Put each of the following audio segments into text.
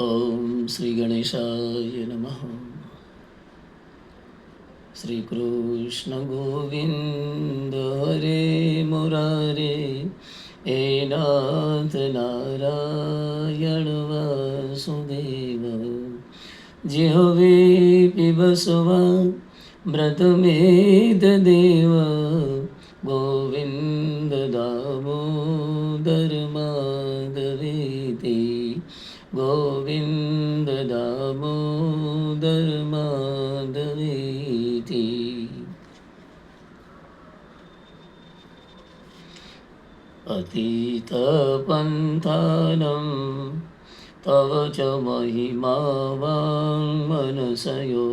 ॐ श्रीगणेशाय नमः श्रीकृष्णगोविन्द हरे मुरारे हे नाथ नारायण वासुदेव जिहवे पिबस्वा व्रतमेतदेव गोविन्द दामोदर माधवेति गोविन्द દામોદર માધવીથી અતીત પંથાનમ તવ ચ મહિમાવાં મનસયો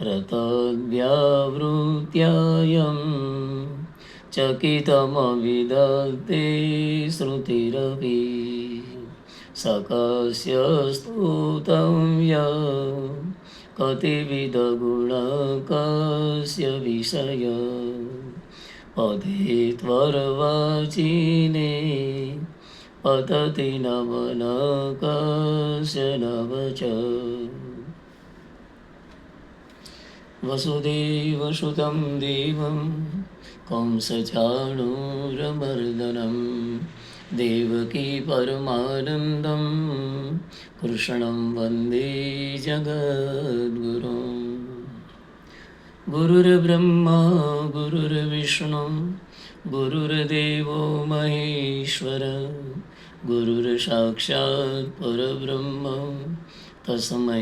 રતવ્યાવૃત્યાયમ ચકિતમવિદતે શ્રુતિરવી सकस्य स्तुतं य कतिविधगुणकस्य विषय पदे त्वरवाचिने पतति नवनकस्य नव च वसुदेवसुतं देवं कंसचाणूरमर्दनं देवकी परमानन्दं कृष्णं वन्दे जगद्गुरुम् गुरुर्ब्रह्मा गुरुर्विष्णु गुरुर्देवो महेश्वर गुरुर्साक्षात् परब्रह्म तस्मै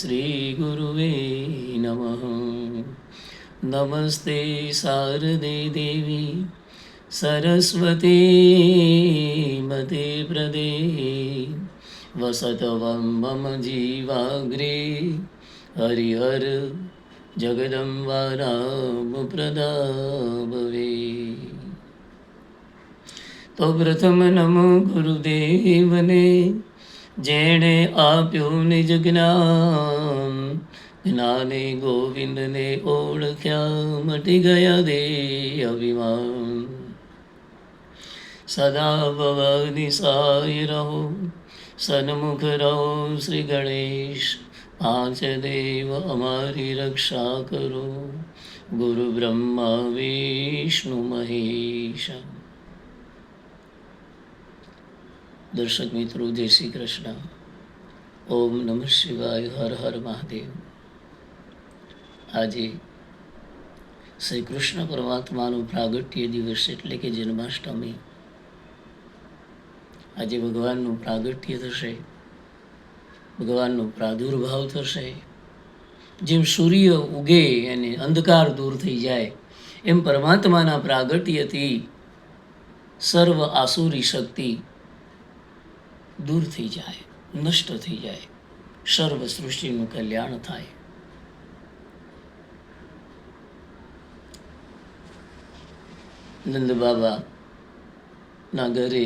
श्रीगुरुवे नमः नमस्ते शारदे देवी सरस्वती मते प्रदे वसतवं मम जीवाग्रे हरिहर जगदम्बा रामप्रदा भवे તો પ્રથમ નમો ગુરુદેવને જેણે આપ્યું નિજ જ્ઞાન જ્ઞાને ગોવિંદને ઓળખ્યા મટી ગયા દે અભિમાન સદા ભવાની સહાય રહો સન્મુખ રહો શ્રી ગણેશ પાંચ દેવ અમારી રક્ષા કરો ગુરુ બ્રહ્મા વિષ્ણુ મહેશ દર્શક મિત્રો જય શ્રી કૃષ્ણ ઓમ નમઃ શિવાય હર હર મહાદેવ આજે શ્રી કૃષ્ણ પરમાત્માનું પ્રાગટ્ય દિવસ એટલે કે જન્માષ્ટમી. આજે ભગવાનનું પ્રાગટ્ય થશે, ભગવાનનો પ્રાદુર્ભાવ થશે. જેમ સૂર્ય ઉગે અને અંધકાર દૂર થઈ જાય, એમ પરમાત્માના પ્રાગટ્યથી સર્વ આસુરી શક્તિ દૂર થઈ જાય, નષ્ટ થઈ જાય, સર્વ સૃષ્ટિનું કલ્યાણ થાય. નંદ બાબા ના ઘરે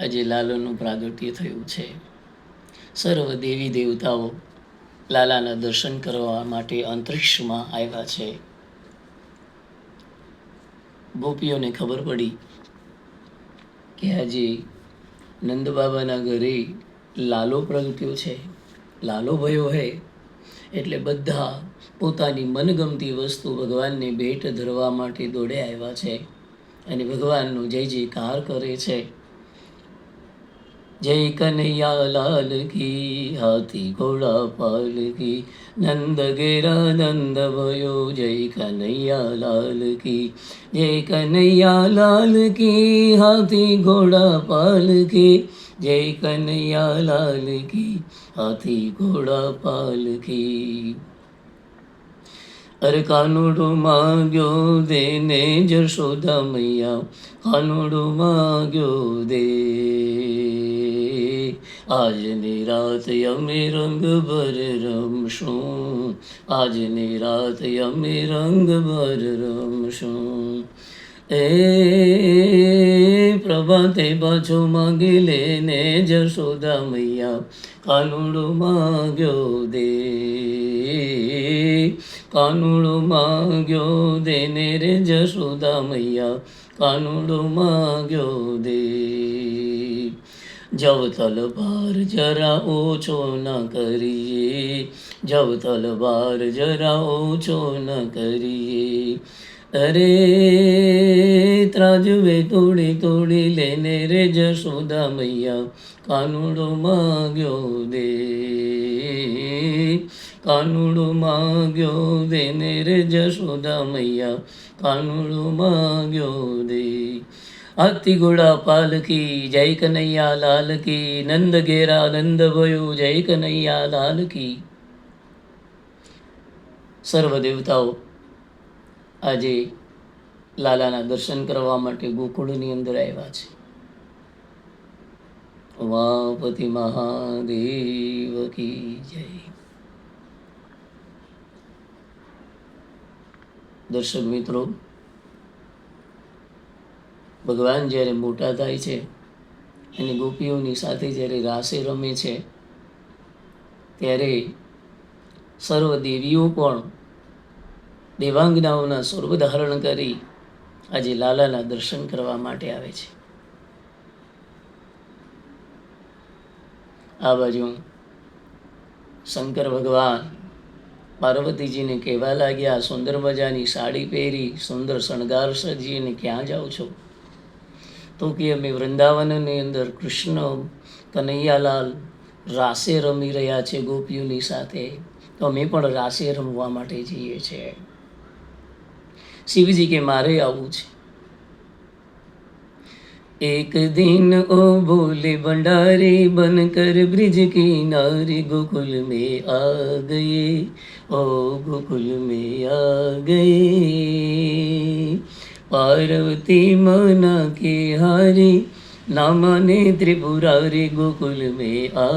આજે લાલોનું પ્રાગટ્ય થયું છે. સર્વ દેવી દેવતાઓ લાલાના દર્શન કરવા માટે અંતરિક્ષમાં આવ્યા છે. ગોપીઓને ખબર પડી કે આજે નંદબાબાના ઘરે લાલો પ્રગટ્યો છે. લાલો ભયો હે એટલે બધા પોતાની મનગમતી વસ્તુ ભગવાનને ભેટ ધરવા માટે દોડે આવ્યા છે. અને ભગવાનનો જય જયકાર કરે છે. જય કનૈયા લાલ કી હાથી ઘોડા પાલ કી નંદ ગેરા નંદ ભયો જય કનૈયા લાલ કી જય કનૈયા લાલ કી હાથી ઘોડા પાલ કી જય કનૈયા લાલ કી હાથી ઘોડા પાલ કી અરે કાનુડો માગ્યો દેને જશોદા મૈયા. કાનુડો માગ્યો દે. આજની રાત અમે રંગ ભર રમશું. આજની રાત અમે રંગ ભર રમશું. એ પ્રભાતે પાછો માગી લેને જશોદા મૈયા. કાનુડો માગ્યો દે કાનુડો માગ્યો દેને રે જશોદા મૈયા કાનુડો માગ્યો દે જવતલ ભાર જરા ઓછો ન કરીએ જવતલ ભાર જરા ઓછો ન કરીએ અરે ત્રાજવે તોડી તોડી લેને રે જશોદા મૈયા કાનુડો માગ્યો દે. કાનુડો માગ્યો દેને રે જશોદા મૈયા કાનુડો માગ્યો દે. હાથી ઘોડા પાલકી જય કનૈયા લાલ કી નંદ ઘેરા નંદ ભયો, જય કનૈયા લાલ કી સર્વ દેવતાઓ આજે લાલાના દર્શન કરવા માટે ગોકુળની અંદર આવ્યા છે. વાપતિ મહાદેવ કી જય. દર્શક મિત્રો, ભગવાન જ્યારે મોટા થાય છે અને ગોપીઓની સાથે જ્યારે રાસે રમે છે, ત્યારે સર્વ દેવીઓ પણ દેવાંગનાઓના સ્વરૂપ ધારણ કરી આજે લાલાના દર્શન કરવા માટે આવે છે. આ બાજુ શંકર ભગવાન પાર્વતીજીને કહેવા લાગ્યા, સુંદર મજાની સાડી પહેરી, સુંદર શણગાર સજીને ક્યાં જાઓ છો? તો કે અમે વૃંદાવનની અંદર કૃષ્ણ, કનૈયાલાલ રાસે રમી રહ્યા છે ગોપીઓની સાથે. તો અમે પણ રાસે રમવા માટે જઈએ છીએ. શિવજી કે મારે આવું છે एक दिन ओ भोले भंडारी बनकर ब्रिज की नारी गोकुल में आ गए ओ गोकुल में आ गए पार्वती मना के हारी नामाने त्रिपुरारी गोकुल में आ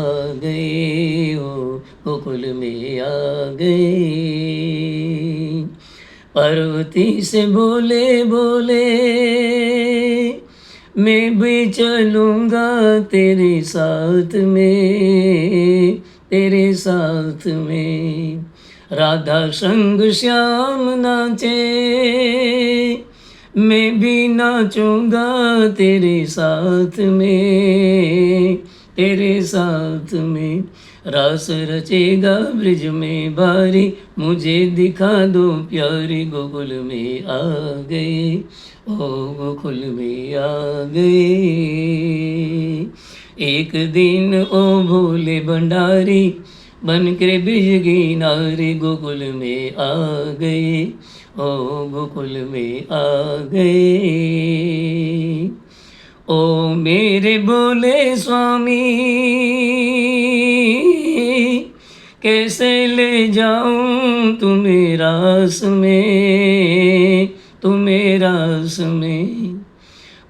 गए ओ गोकुल में आ गए पार्वती से बोले बोले मैं भी चलूँगा तेरे साथ में तेरे साथ में राधा संग श्याम नाचे मैं भी नाचूँगा तेरे साथ में तेरे साथ में रास रचेगा ब्रिज में बारी मुझे दिखा दो प्यारी गोकुल में आ गए ओ गोकुल में आ गए एक दिन ओ भोले भंडारी बन के बिजगी नारी गोकुल में आ गए ओ गोकुल में आ गए ओ मेरे बोले स्वामी, कैसे ले जाऊँ तुम्हें रास में, तुम्हें रास में?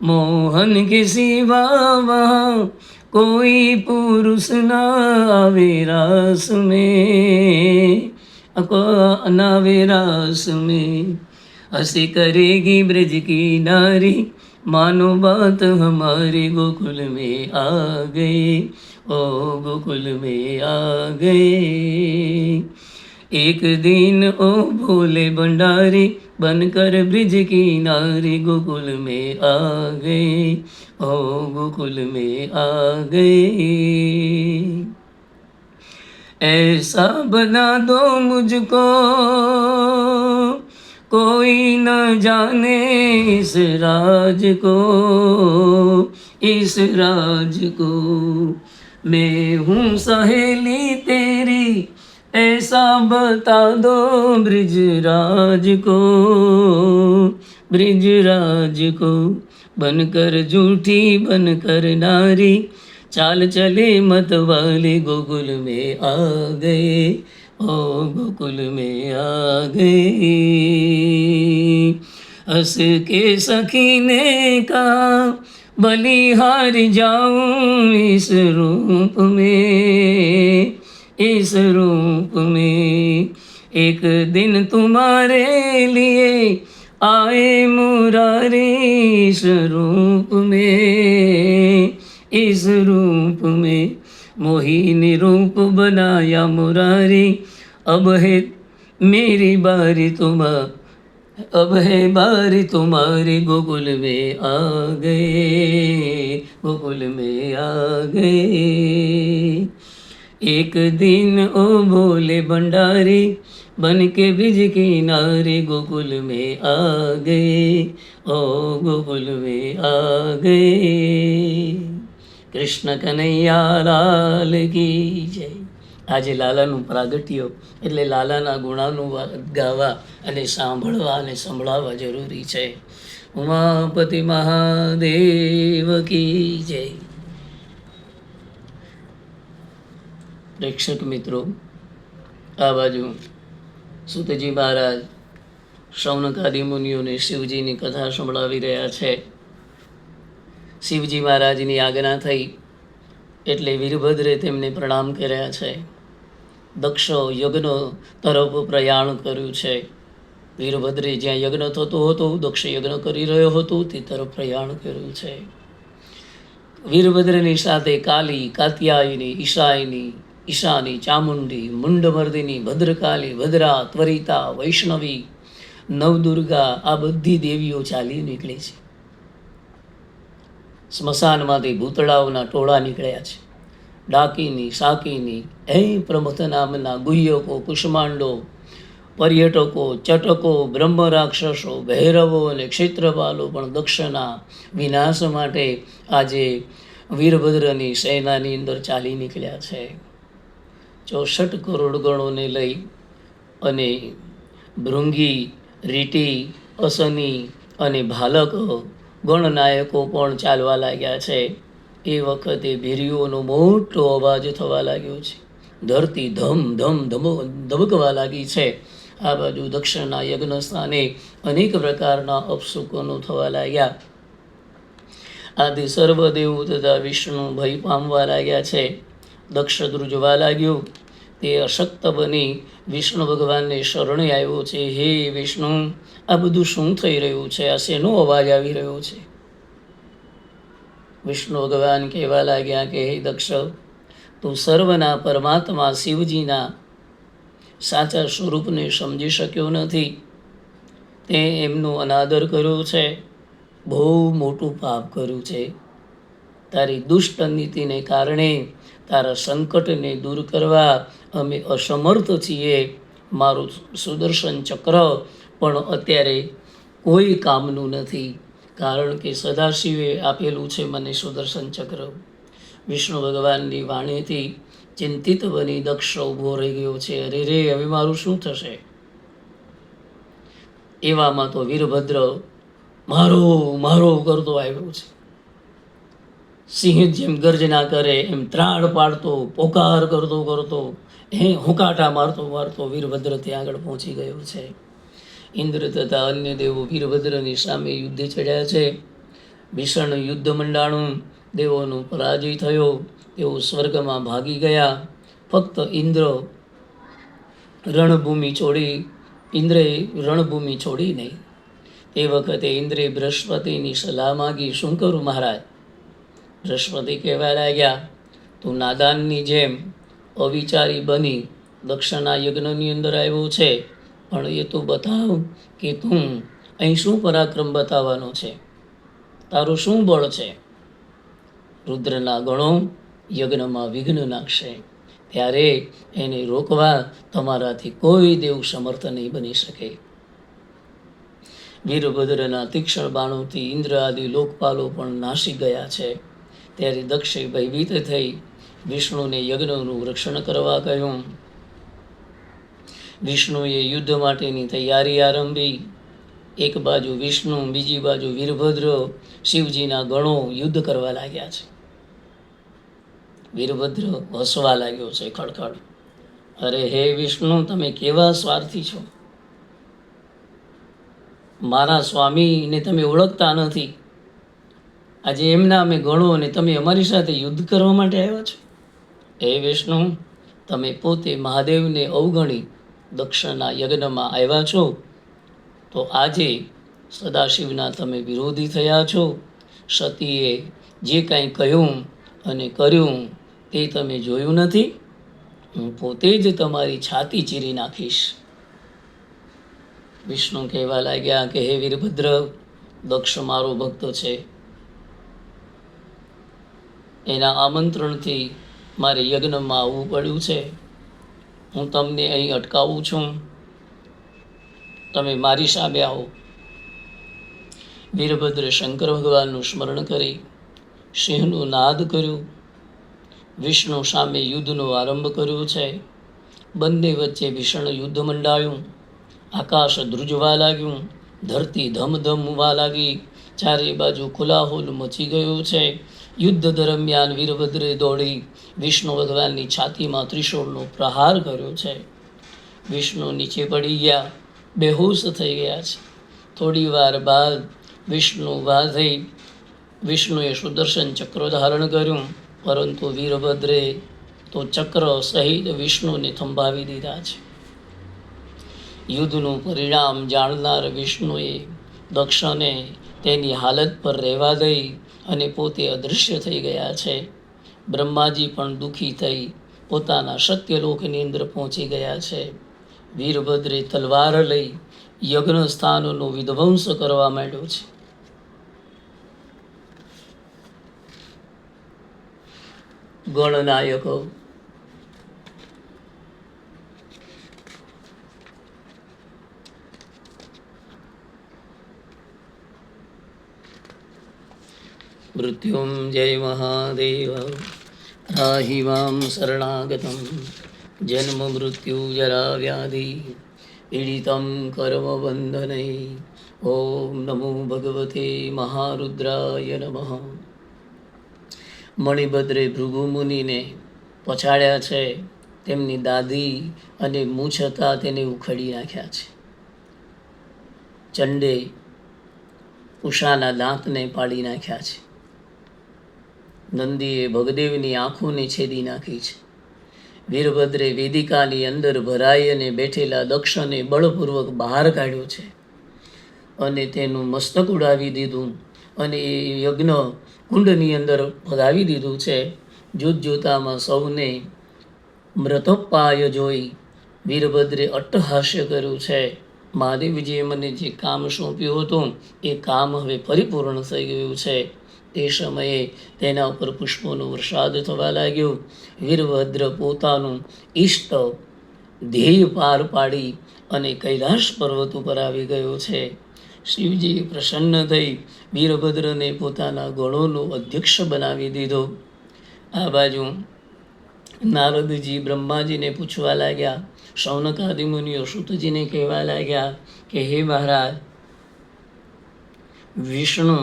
मोहन के सिवा वहाँ कोई पुरुष ना आवे रास में, अको नावे रास में। हँसी करेगी ब्रज की नारी मानो बात हमारे गोकुल में आ गए ओ गोकुल में आ गए एक दिन, ओ भोले भंडारी, बनकर ब्रिज की नारी गोकुल में आ गए ओ गोकुल में आ गए ऐसा बना दो मुझको कोई न जाने इस राज को, इस राज को। मैं हूँ सहेली तेरी, ऐसा बता दो ब्रिजराज को ब्रिजराज को। बनकर झूठी, बनकर नारी, चाल चले मत वाले गोकुल में आ गए। ओ गोकुल में आ गई। अस के सखी ने कहा बलिहार जाऊँ इस रूप में, इस रूप में। एक दिन तुम्हारे लिए आए मुरारी इस रूप में, इस रूप में। मोहिनी रूप बनाया मुरारी। अब है मेरी बारी तुम अब है बारी तुम्हारी गोकुल में आ गए, गोकुल में आ गए। एक दिन ओ भोले भंडारी बन के बिज किनारे गोकुल में आ गए, ओ गोकुल में आ गए। કૃષ્ણ કનૈયા લાલ કી જય. આજે લાલાનું પ્રાગટ્ય એટલે લાલાના ગુણાનું ગાવા અને સાંભળવા અને સંભળાવવા જરૂરી છે. ઉમાપતિ મહાદેવ કી જય. પ્રેક્ષક મિત્રો, આ બાજુ સુતજી મહારાજ, શૌનકાદી મુનિઓને શિવજીની કથા સંભળાવી રહ્યા છે. શિવજી મહારાજની આજ્ઞા થઈ એટલે વીરભદ્રે તેમને પ્રણામ કર્યા છે. દક્ષ યજ્ઞ તરફ પ્રયાણ કર્યું છે. વીરભદ્રે જ્યાં યજ્ઞ થતો હતો, દક્ષ યજ્ઞ કરી રહ્યો હતો, તે તરફ પ્રયાણ કર્યું છે. વીરભદ્રની સાથે કાલી, કાત્યાયની ઈશાયની ઈશાની, ચામુંડી, મુંડમર્દિની, ભદ્રકાલી, ભદ્રા, ત્વરિતા, વૈષ્ણવી, નવદુર્ગા આ બધી દેવીઓ ચાલી નીકળી છે. સ્મશાનમાંથી ભૂતળાઓના ટોળા નીકળ્યા છે. ડાકીની, સાકીની, અહીં પ્રમથ નામના ગુહ્યકો, કુષ્માંડો, પર્યટકો, ચટકો બ્રહ્મ રાક્ષસો ભૈરવો અને ક્ષેત્રપાલો પણ દક્ષના વિનાશ માટે આજે વીરભદ્રની સેનાની અંદર ચાલી નીકળ્યા છે. ચોસઠ કરોડ ગણોને લઈ અને ભૃંગી, રીટી, અસની અને ભાલક ગણનાયકો પણ ચાલવા લાગ્યા છે. એ વખતે ભેરીઓનો મોટો અવાજ થવા લાગ્યો છે. ધરતી ધમ ધમ ધમો ધબકવા લાગી છે. આ બાજુ દક્ષિણના યજ્ઞ સ્થાને અનેક પ્રકારના અપસુકનો થવા લાગ્યા. આદિ સર્વદેવ તથા વિષ્ણુ ભય પામવા લાગ્યા છે. દક્ષ ધ્રુજવા લાગ્યું. તે અશક્ત બની. વિષ્ણુ ભગવાનને શરણે આવ્યો છે. હે વિષ્ણુ, આ બધું શું થઈ રહ્યું છે? આ શેનો અવાજ આવી રહ્યો છે? વિષ્ણુ ભગવાન કહેવા લાગ્યા કે, હે દક્ષ, તું સર્વના પરમાત્મા શિવજીના સાચા સ્વરૂપને સમજી શક્યો નથી. તે એમનો અનાદર કર્યો છે. બહુ મોટું પાપ કર્યું છે. તારી દુષ્ટ નીતિને કારણે તારા સંકટને દૂર કરવા અમે અસમર્થ છીએ. મારું સુદર્શન ચક્ર પણ અત્યારે કોઈ કામનું નથી. કારણ કે સદાશિવે આપેલું છે મને સુદર્શન ચક્ર. વિષ્ણુ ભગવાનની વાણીથી ચિંતિત બની દક્ષ ઊભો રહી ગયો છે. અરે રે, હવે મારું શું થશે? એવામાં તો વીરભદ્ર, મારો મારો કરતો આવ્યો છે. સિંહ જેમ ગર્જના કરે, એમ ત્રાળ પાડતો, પોકાર કરતો કરતો, હે હુંકાટા મારતો મારતો વીરભદ્ર ત્યાં આગળ પહોંચી ગયો છે. ઇન્દ્ર તથા અન્ય દેવો વીરભદ્રની સામે યુદ્ધે ચડ્યા છે. ભીષણ યુદ્ધ મંડાણું દેવોનો પરાજય થયો. તેઓ સ્વર્ગમાં ભાગી ગયા. ફક્ત ઇન્દ્ર રણભૂમિ છોડી, ઇન્દ્રે રણભૂમિ છોડી નહીં. તે વખતે ઇન્દ્રે બૃહસ્પતિની સલાહ માગી શું કરું મહારાજ બૃહસ્પતિ કહેવા લાગ્યા તું નાદાનની જેમ અવિચારી બની દક્ષિણા યજ્ઞની અંદર આવ્યો છે. પણ એ તું બતાવ કે તું અહીં શું પરાક્રમ બતાવવાનો છે? તારું શું બળ છે? રુદ્રના ગણો યજ્ઞમાં વિઘ્ન નાખશે. ત્યારે એને રોકવા તમારાથી કોઈ દેવ સમર્થ નહીં બની શકે. વીરભદ્રના તીક્ષ્ણ બાણોથી ઇન્દ્ર આદિ લોકપાલો પણ નાસી ગયા છે. ત્યારે દક્ષે ભયભીત થઈ વિષ્ણુને યજ્ઞનું રક્ષણ કરવા કહ્યું. વિષ્ણુએ યુદ્ધ માટેની તૈયારી આરંભી. એક બાજુ વિષ્ણુ, બીજી બાજુ વીરભદ્ર શિવજીના ગણો યુદ્ધ કરવા લાગ્યા છે. વીરભદ્ર હસવા લાગ્યો છે ખડખડ. અરે હે વિષ્ણુ, તમે કેવા સ્વાર્થી છો? મારા સ્વામીને તમે ઓળખતા નથી. આજે એમના અમે ગણો અને તમે અમારી સાથે યુદ્ધ કરવા માટે આવ્યા છો. હે વિષ્ણુ, તમે પોતે મહાદેવને અવગણી દક્ષના યજ્ઞમાં આવ્યા છો, તો આજે સદાશિવના તમે વિરોધી થયા છો. સતીએ જે કાંઈ કહ્યું અને કર્યું તે તમે જોયું નથી? હું પોતે જ તમારી છાતી ચીરી નાખીશ. વિષ્ણુ કહેવા લાગ્યા કે, હે વીરભદ્ર, દક્ષ મારો ભક્ત છે. એના આમંત્રણથી મારે યજ્ઞમાં આવવું પડ્યું છે. હું તમને અહીં અટકાવું છું. તમે મારી સામે આવો. વીરભદ્ર શંકર ભગવાનનું સ્મરણ કરી સિંહનું નાદ કર્યું. વિષ્ણુ સામે યુદ્ધનો આરંભ કર્યો છે. બંને વચ્ચે ભીષણ યુદ્ધ મંડાયું. આકાશ ધ્રુજવા લાગ્યું. ધરતી ધમધમવા લાગી. ચારે બાજુ ખુલાહોલ મચી ગયો છે. યુદ્ધ દરમિયાન વીરભદ્રે દોડી વિષ્ણુ ભગવાનની છાતીમાં ત્રિશૂળનો પ્રહાર કર્યો છે. વિષ્ણુ નીચે પડી ગયા, બેહોશ થઈ ગયા છે. થોડી વાર બાદ વિષ્ણુ વાધઈ વિષ્ણુએ સુદર્શન ચક્ર ધારણ કર્યું, પરંતુ વીરભદ્રે તો ચક્ર સહિત વિષ્ણુને થંભાવી દીધા છે. યુદ્ધનું પરિણામ જાણનાર વિષ્ણુએ દક્ષને તેની હાલત પર રહેવા દઈ અને પોતે અદૃશ્ય થઈ ગયા છે. બ્રહ્માજી પણ દુઃખી થઈ પોતાના સત્યલોકની અંદર પહોંચી ગયા છે. વીરભદ્રે તલવાર લઈ યજ્ઞ સ્થાનનો વિધ્વંસ કરવા માંડ્યો છે. ગણનાયકો મૃત્યુંજય મહાદેવ રાહિ મામ શરણાગતમ જન્મ મૃત્યુ જરા વ્યાધિ પીડિતમ કર્મ બંધનૈ ઓમ નમો ભગવતે મહારુદ્રાય નમઃ મણિભદ્રે ભૃગુમુનિને પછાડ્યા છે તેમની દાદી અને મૂછ હતા તેને ઉખડી નાખ્યા છે. ચંડે ઉષાના દાંતને પાડી નાખ્યા છે. નંદીએ ભગદેવની આંખોને છેદી નાખી છે. વીરભદ્રે વેદિકાની અંદર ભરાઈ અને બેઠેલા દક્ષને બળપૂર્વક બહાર કાઢ્યો છે અને તેનું મસ્તક ઉડાવી દીધું અને એ યજ્ઞ કુંડની અંદર ભગાવી દીધું છે. જોત જોતામાં સૌને મૃતપાય જોઈ વીરભદ્રે અટ્ટહાસ્ય કર્યું છે. મહાદેવજીએ મને જે કામ સોંપ્યું હતું, એ કામ હવે પરિપૂર્ણ થઈ ગયું છે. તે સમયે તેના ઉપર પુષ્પોનો વરસાદ થવા લાગ્યો. વીરભદ્ર પોતાનું ઈષ્ટ ધ્યેય પાર પાડી અને કૈલાસ પર્વત ઉપર આવી ગયો છે. શિવજી પ્રસન્ન થઈ વીરભદ્રને પોતાના ગણોનો અધ્યક્ષ બનાવી દીધો. આ બાજુ નારદજી બ્રહ્માજીને પૂછવા લાગ્યા. સૌનકાદિમુનિઓ સુતજીને કહેવા લાગ્યા કે, હે મહારાજ, વિષ્ણુ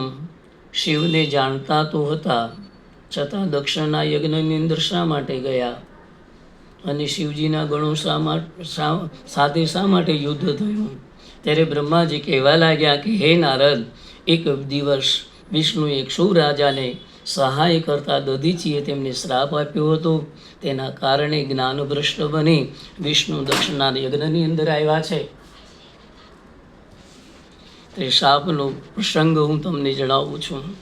શિવને જાણતા તો હતા, છતાં દક્ષના યજ્ઞની અંદર શા માટે ગયા? અને શિવજીના ગણો શા માટે સાથે શા માટે યુદ્ધ થયું? ત્યારે બ્રહ્માજી કહેવા લાગ્યા કે, હે નારદ, એક દિવસ વિષ્ણુએ એક રાજાને સહાય કરતા દધીચીએ તેમને શ્રાપ આપ્યો હતો. તેના કારણે જ્ઞાનભ્રષ્ટ બની વિષ્ણુ દક્ષના યજ્ઞની અંદર આવ્યા છે. તે શાપનો પ્રસંગ હું તમને જણાવું છું.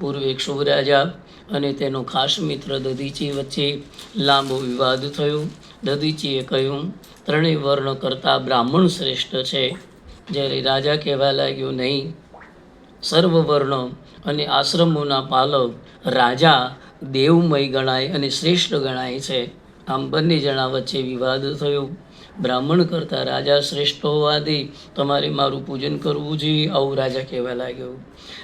પૂર્વે એક શુભરાજા અને તેનો ખાસ મિત્ર દધીચી વચ્ચે લાંબો વિવાદ થયો. દધીચીએ કહ્યું, ત્રણેય વર્ણ કરતાં બ્રાહ્મણ શ્રેષ્ઠ છે. જ્યારે રાજા કહેવા લાગ્યો, નહીં સર્વવર્ણ અને આશ્રમોના પાલક રાજા દેવમય ગણાય અને શ્રેષ્ઠ ગણાય છે. આમ બંને જણા વચ્ચે વિવાદ થયો. બ્રાહ્મણ કરતાં રાજા શ્રેષ્ઠ હોવાથી તમારે મારું પૂજન કરવું જોઈએ, આવું રાજા કહેવા લાગ્યો.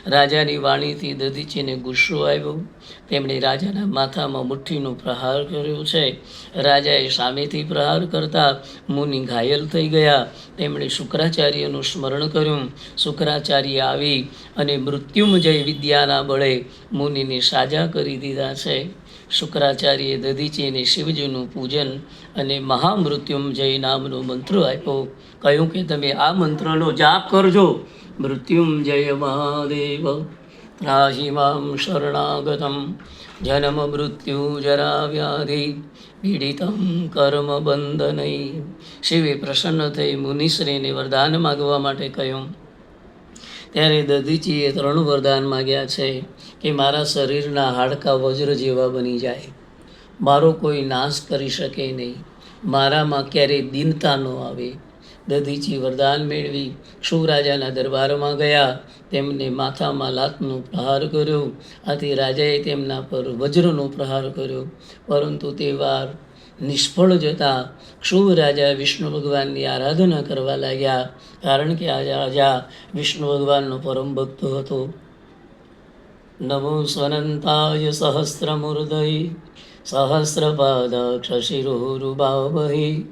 રાજાની વાણીથી દધીચીને ગુસ્સો આવ્યો. તેમણે રાજાના માથામાં મુઠ્ઠીનો પ્રહાર કર્યો છે. રાજાએ સામેથી પ્રહાર કરતા મુનિ ઘાયલ થઈ ગયા. તેમણે શુક્રાચાર્યનું સ્મરણ કર્યું. શુક્રાચાર્ય આવી અને મૃત્યુંજય વિદ્યાના બળે મુનિને સાજા કરી દીધા છે. શુક્રાચાર્યએ દધીચીને શિવજીનું પૂજન અને મહામૃત્યુંજય નામનો મંત્ર આપ્યો. કહ્યું કે તમે આ મંત્રનો જાપ કરજો. મૃત્યુંજય મહાદેવ. ત્રાહી મામ શરણાગતમ. જન્મ મૃત્યુ જરા વ્યાધિ પીડિતમ કર્મ બંધનય શિવે પ્રસન્ન થઈ મુનિશ્રીને વરદાન માગવા માટે કહ્યું. ત્યારે દધીચીએ ત્રણ વરદાન માગ્યા છે કે મારા શરીરના હાડકાં વજ્ર જેવા બની જાય. મારો કોઈ નાશ કરી શકે નહીં. મારામાં ક્યારેય દીનતા ન આવે. દધીચી વરદાન મેળવી ક્ષુર દરબારમાં ગયા. તેમને માથામાં લાતનો પ્રહાર કર્યો. આથી રાજાએ તેમના પર વજ્રનો પ્રહાર કર્યો. પરંતુ તે વાર નિષ્ફળ જતા ક્ષુભ રાજા વિષ્ણુ ભગવાનની આરાધના કરવા લાગ્યા, કારણ કે આ રાજા વિષ્ણુ ભગવાનનો પરમ ભક્ત હતો. નમો સ્વનંતાય સહસ્રમૂર્ધય સહસ્રપાદાક્ષશિરોરુબાવહી,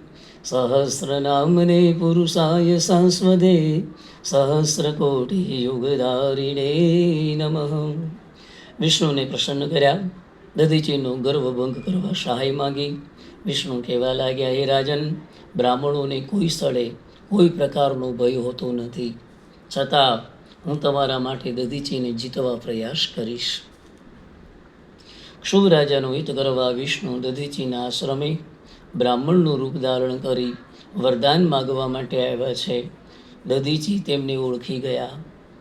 સહસ્રનામને પુરુષાય સંસ્વદે સહસ્રકોટિ યુગધારિણે નમઃ. વિષ્ણુને પ્રસન્ન કર્યા, દધીચીનો ગર્વભંગ કરવા સહાય માંગી વિષ્ણુ કહેવા લાગ્યા, હે રાજન, બ્રાહ્મણોને કોઈ સ્થળે કોઈ પ્રકારનો ભય હોતો નથી. છતાં હું તમારા માટે દધીચીને જીતવા પ્રયાસ કરીશ. ક્ષુભ રાજાનું હિત કરવા વિષ્ણુ દધીચીના આશ્રમે બ્રાહ્મણનું રૂપ ધારણ કરી વરદાન માગવા માટે આવ્યા છે. દધીચી તેમને ઓળખી ગયા.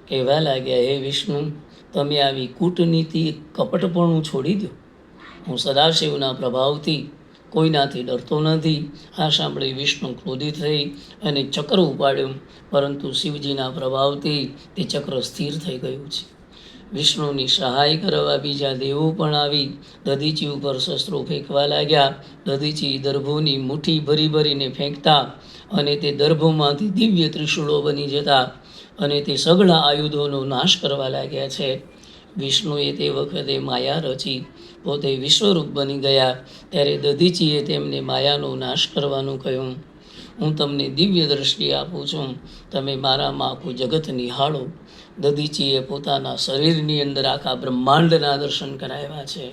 કહેવા લાગ્યા, હે વિષ્ણુ, તમે આવી કૂટનીતિ કપટપણું છોડી દો. હું સદાશિવના પ્રભાવથી કોઈનાથી ડરતો નથી. આ સાંભળી વિષ્ણુ ક્રોધિત થઈ અને ચક્ર ઉપાડ્યું, પરંતુ શિવજીના પ્રભાવથી તે ચક્ર સ્થિર થઈ ગયું છે. વિષ્ણુની સહાય કરવા બીજા દેવો પણ આવી. દધીચી ઉપર શસ્ત્રો ફેંકવા લાગ્યા. દધીચી દર્ભોની મુઠ્ઠી ભરી ભરીને ફેંકતા અને તે દર્ભોમાંથી દિવ્ય ત્રિશૂળો બની જતા અને તે સઘળા આયુધોનો નાશ કરવા લાગ્યા છે. વિષ્ણુએ તે વખતે માયા રચી પોતે વિશ્વરૂપ બની ગયા. ત્યારે દધીચીએ તેમને માયાનો નાશ કરવાનું કહ્યું. હું તમને દિવ્ય દ્રષ્ટિ આપું છું. તમે મારામાં આખું જગત નિહાળો. દધીચીએ પોતાના શરીરની અંદર આખા બ્રહ્માંડના દર્શન કરાવ્યા છે.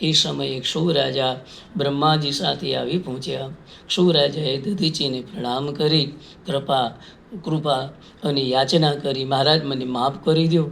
એ સમયે ક્ષુરાજા બ્રહ્માજી સાથે આવી પહોંચ્યા. ક્ષુરાજાએ દધીચીને પ્રણામ કરી, કૃપા કૃપા અને યાચના કરી. મહારાજ, મને માફ કરી દો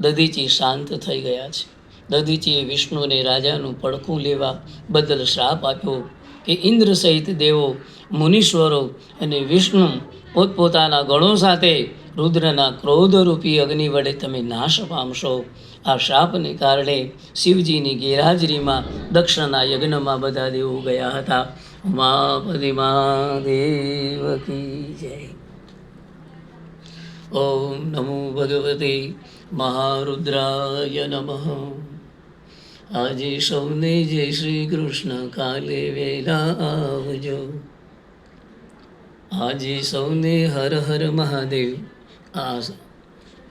દધીચી શાંત થઈ ગયા છે. દધીચીએ વિષ્ણુને રાજાનું પડખું લેવા બદલ શ્રાપ આપ્યો કે ઇન્દ્ર સહિત દેવો, મુનીશ્વરો અને વિષ્ણુ પોતપોતાના ગણો સાથે રુદ્રના ક્રોધરૂપી અગ્નિ વડે તમે નાશ પામશો. આ શાપને કારણે શિવજીની ગેરહાજરીમાં દક્ષના યજ્ઞમાં બધા દેવો ગયા હતા. ઉમાપતિ મહાદેવ કી જય. ઓમ નમો ભગવતે મહારુદ્રાય નમઃ આજે સૌને જય શ્રી કૃષ્ણ કાલે વેલા આવજો આજે સૌને હર હર મહાદેવ આ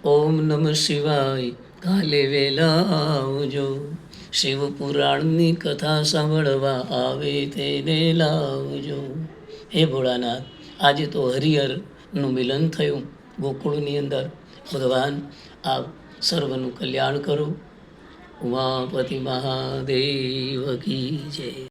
ઓમ નમઃ શિવાય કાલે વેલા આવજો શિવ પુરાણની કથા સાંભળવા આવે તેને લાવજો હે ભોળાનાથ આજે તો હરિહરનું મિલન થયું ગોકુળની અંદર. ભગવાન આ સર્વનું કલ્યાણ કરો. ઉમાપતિ મહાદેવ કી જય.